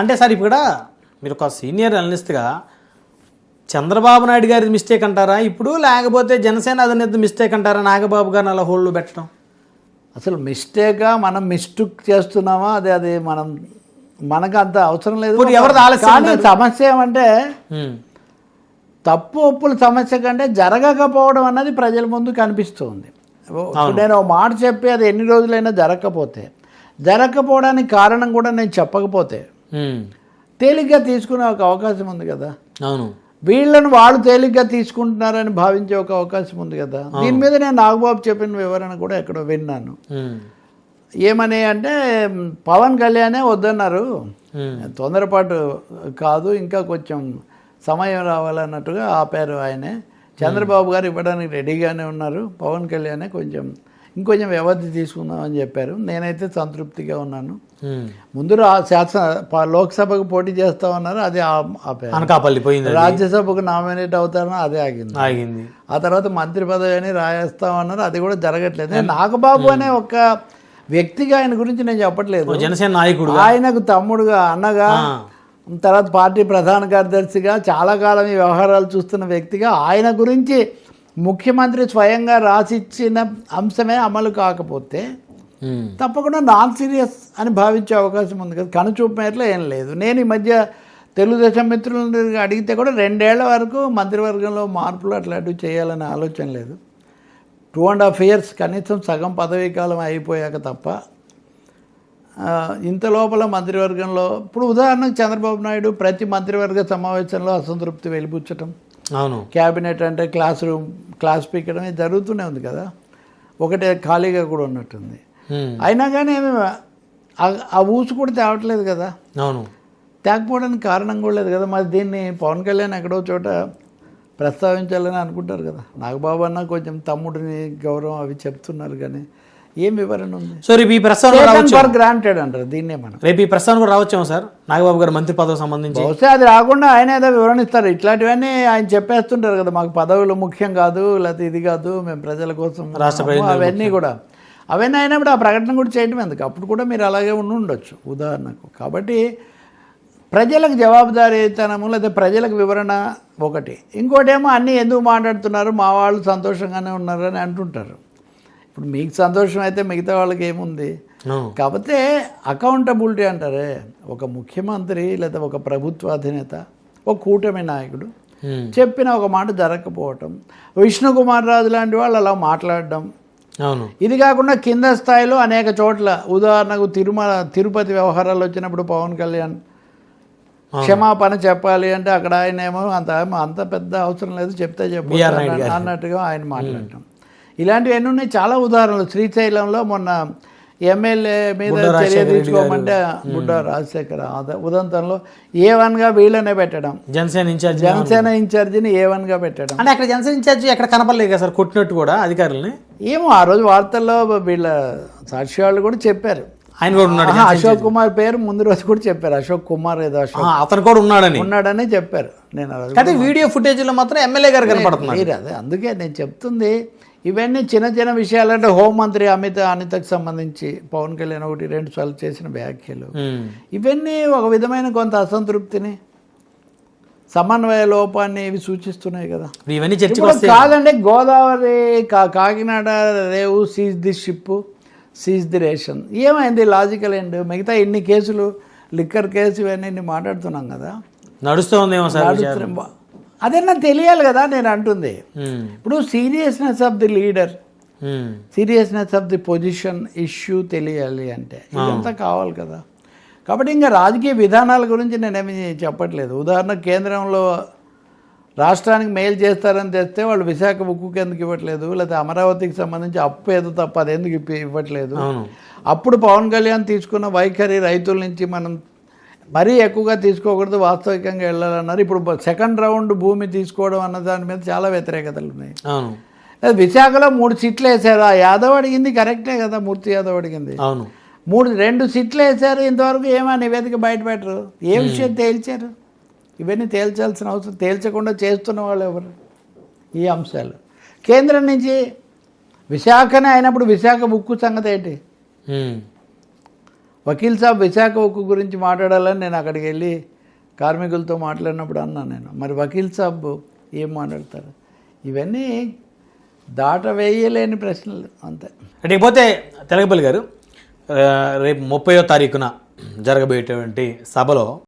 అంటే సార్ ఇప్పుడు మీరు ఒక సీనియర్ అనలిస్ట్గా చంద్రబాబు నాయుడు గారి మిస్టేక్ అంటారా? ఇప్పుడు లేకపోతే జనసేన అధినేత మిస్టేక్ అంటారా? నాగబాబు గారిని అలా హోల్డ్ పెట్టడం. అసలు మిస్టేక్గా మనం మిస్టేక్ చేస్తున్నామా? అదే అది మనం మనకు అంత అవసరం లేదు. ఎవరిది ఆలస్యం కానీ సమస్య ఏమంటే తప్పు ఒప్పుల సమస్య కంటే జరగకపోవడం అన్నది ప్రజల ముందు కనిపిస్తుంది. నేను ఒక మాట చెప్పి అది ఎన్ని రోజులైనా జరగకపోతే జరగకపోవడానికి కారణం కూడా నేను చెప్పకపోతే తేలిగ్గా తీసుకునే ఒక అవకాశం ఉంది కదా. అవును. వీళ్ళని వాళ్ళు తేలిగ్గా తీసుకుంటున్నారని భావించే ఒక అవకాశం ఉంది కదా. దీని మీద నేను నాగబాబు చెప్పిన వివరణ కూడా ఎక్కడో విన్నాను. ఏమని అంటే పవన్ కళ్యాణే వద్దన్నారు. తొందరపాటు కాదు ఇంకా కొంచెం సమయం రావాలన్నట్టుగా ఆపారు ఆయనే. చంద్రబాబు గారు ఇవ్వడానికి రెడీగానే ఉన్నారు. పవన్ కళ్యాణే కొంచెం ఇంకొంచెం వ్యవధి తీసుకుందామని చెప్పారు. నేనైతే సంతృప్తిగా ఉన్నాను. ముందు రా శాసన లోక్సభకు పోటీ చేస్తామన్నారు అది ఆ- ఆపారు అనకాపల్లి పోయింది అది. రాజ్యసభకు నామినేట్ అవుతారని అదే ఆగింది. ఆగింది. ఆ తర్వాత మంత్రి పదవి అని రాయేస్తామన్నారు అది కూడా జరగట్లేదు. నేను నాగబాబు అనే ఒక వ్యక్తిగా ఆయన గురించి నేను చెప్పట్లేదు. జనసేన నాయకుడు ఆయనకు తమ్ముడుగా అన్నగా. తర్వాత పార్టీ ప్రధాన కార్యదర్శిగా చాలా కాలం ఈ వ్యవహారాలు చూస్తున్న వ్యక్తిగా ఆయన గురించి ముఖ్యమంత్రి స్వయంగా రాసిచ్చిన అంశమే అమలు కాకపోతే తప్పకుండా నాన్ సీరియస్ అని భావించే అవకాశం ఉంది కదా. కనుచూపు మేరలో ఏం లేదు. నేను ఈ మధ్య తెలుగుదేశం మిత్రులను అడిగితే కూడా రెండేళ్ళ వరకు మంత్రివర్గంలో మార్పులు అట్లాంటివి చేయాలనే ఆలోచన లేదు. టూ అండ్ హాఫ్ ఇయర్స్ కనీసం సగం పదవీ కాలం అయిపోయాక తప్ప ఇంత లోపల మంత్రివర్గంలో ఇప్పుడు ఉదాహరణకు చంద్రబాబు నాయుడు ప్రతి మంత్రివర్గ సమావేశంలో అసంతృప్తి వెలిపుచ్చటం అవును. క్యాబినెట్ అంటే క్లాస్ రూమ్ క్లాస్ పీకడం జరుగుతూనే ఉంది కదా. ఒకటే ఖాళీగా కూడా ఉన్నట్టుంది. అయినా కానీ ఏమి ఆ- ఊసు కూడా తేవట్లేదు కదా. అవును. తేకపోవడానికి కారణం కూడా లేదు కదా. మరి దీన్ని పవన్ కళ్యాణ్ ఎక్కడో చోట ప్రస్తావించాలని అనుకుంటారు కదా. నాగబాబు అన్న కొంచెం తమ్ముడిని గౌరవం అవి చెప్తున్నారు కానీ ఏం వివరణ ఉంది? సో రేపు ఈ ప్రస్తావన గ్రాంటెడ్ అంటారు దీన్నే మనం. రేపు ఈ ప్రస్తావన కూడా రావచ్చేమో సార్? నాగబాబు గారు మంత్రి పదవి సంబంధించి. బహుశా అది రాకుండా ఆయన ఏదో వివరణ ఇస్తారు. ఇట్లాంటివన్నీ ఆయన చెప్పేస్తుంటారు కదా. మాకు పదవులు ముఖ్యం కాదు లేకపోతే ఇది కాదు మేము ప్రజల కోసం రాష్ట్ర అవన్నీ కూడా. అవన్నీ అయినప్పుడు ఆ ప్రకటన కూడా చేయడం ఎందుకు? అప్పుడు కూడా మీరు అలాగే ఉండి ఉండొచ్చు ఉదాహరణకు. కాబట్టి ప్రజలకు జవాబుదారీతనము లేదా ప్రజలకు వివరణ ఒకటి. ఇంకోటేమో అన్నీ ఎందుకు మాట్లాడుతున్నారు? మా వాళ్ళు సంతోషంగానే ఉన్నారు అని అంటుంటారు. ఇప్పుడు మీకు సంతోషం అయితే మిగతా వాళ్ళకి ఏముంది? కాకపోతే అకౌంటబిలిటీ అంటారే. ఒక ముఖ్యమంత్రి లేదా ఒక ప్రభుత్వ అధినేత ఒక కూటమి నాయకుడు ఉమ్, చెప్పిన ఒక మాట జరగకపోవటం విష్ణు కుమార్ రాజు లాంటి వాళ్ళు అలా మాట్లాడడం ఇది కాకుండా కింద స్థాయిలో అనేక చోట్ల ఉదాహరణకు తిరుమల తిరుపతి వ్యవహారాలు వచ్చినప్పుడు పవన్ కళ్యాణ్ క్షమాపణ చెప్పాలి అంటే అక్కడ ఆయన ఏమో అంత అంత పెద్ద అవసరం లేదు చెప్తే చెప్పు. అన్నట్టుగా ఆయన మాట్లాడటం. ఇలాంటివి ఎన్ని ఉన్నాయి. చాలా ఉదాహరణలు. శ్రీశైలంలో మొన్న ఎమ్మెల్యే మీద చర్య తీసుకోమంటే బుడ్డ రాజశేఖర ఉదంతంలో ఏ వన్గా వీళ్ళనే పెట్టడం. జనసేన ఇన్ఛార్జ్ జనసేన ఇన్ఛార్జిని ఏ వన్గా పెట్టడం. అంటే అక్కడ జనసేన ఇన్ఛార్జ్ ఎక్కడ కనపడలేదు కదా సార్? కొట్టినట్టు కూడా అధికారులని? ఏమో ఆ రోజు వార్తల్లో వీళ్ళ సాక్షి వాళ్ళు కూడా చెప్పారు. ఆయన కూడా ఉన్నాడు అశోక్ కుమార్ పేరు ముందు రోజు కూడా చెప్పారు. అశోక్ కుమార్ ఏదో అశోక్. అతను కూడా ఉన్నాడని. ఉన్నాడని చెప్పారు. నేను కానీ వీడియో ఫుటేజ్లో మాత్రం ఎమ్మెల్యే గారు కనపడుతున్నారు. అదే అందుకే నేను చెప్తుంది. ఇవన్నీ చిన్న చిన్న విషయాలు అంటే హోంమంత్రి అమిత అనితకు సంబంధించి పవన్ కళ్యాణ్ ఒకటి రెండు సార్లు చేసిన వ్యాఖ్యలు. ఇవన్నీ ఒక విధమైన కొంత అసంతృప్తిని సమన్వయ లోపాన్ని ఇవి సూచిస్తున్నాయి కదా. ఇవన్నీ కాదండి గోదావరి కా- కాకినాడ రేవు seize the ship seize the ration ఏమైంది? లాజికల్ ఏంటి మిగతా ఎన్ని కేసులు లిక్కర్ కేసు ఇవన్నీ ఇన్ని మాట్లాడుతున్నాం కదా. నడుస్తూ ఉందేమో సార్ అదన్నా తెలియాలి కదా నేను అంటుంది. ఉమ్, ఇప్పుడు seriousness of the leader seriousness of the position issue తెలియాలి అంటే ఇదంతా కావాలి కదా. కాబట్టి ఇంకా రాజకీయ విధానాల గురించి నేనేమి చెప్పట్లేదు. ఉదాహరణ కేంద్రంలో రాష్ట్రానికి మేలు చేస్తారని తెస్తే వాళ్ళు విశాఖ ఉక్కుకి ఎందుకు ఇవ్వట్లేదు? లేకపోతే అమరావతికి సంబంధించి అప్పు ఏదో తప్ప అది ఎందుకు ఇప్పి- ఇవ్వట్లేదు? అప్పుడు పవన్ కళ్యాణ్ తీసుకున్న వైఖరి రైతుల నుంచి మనం మరీ ఎక్కువగా తీసుకోకూడదు వాస్తవికంగా వెళ్ళాలన్నారు. ఇప్పుడు సెకండ్ రౌండ్ భూమి తీసుకోవడం అన్న దాని మీద చాలా వ్యతిరేకతలు ఉన్నాయి. అవును. విశాఖలో మూడు సీట్లు వేశారు. ఆ యాదవ్ అడిగింది కరెక్టే కదా మూర్తి యాదవ్ అడిగింది. అవును. మూడు రెండు సీట్లు వేశారు. ఇంతవరకు ఏమో నివేదిక బయట పెట్టరు? ఏ విషయం తేల్చారు? ఇవన్నీ తేల్చాల్సిన అవసరం తేల్చకుండా చేస్తున్న వాళ్ళు ఎవరు? ఈ అంశాలు. కేంద్రం నుంచి విశాఖనే అయినప్పుడు విశాఖ ఉక్కు సంగతి ఏంటి? వకీల్ సాబ్ విశాఖ ఉక్కు గురించి మాట్లాడాలని నేను అక్కడికి వెళ్ళి కార్మికులతో మాట్లాడినప్పుడు అన్నాను నేను. మరి వకీల్ సాబ్ ఏం మాట్లాడతారు? ఇవన్నీ దాట వేయలేని ప్రశ్నలు అంతే. అంటే ఇకపోతే తెలగపల్లి గారు రేపు ముప్పయో తారీఖున జరగబోయేటువంటి సభలో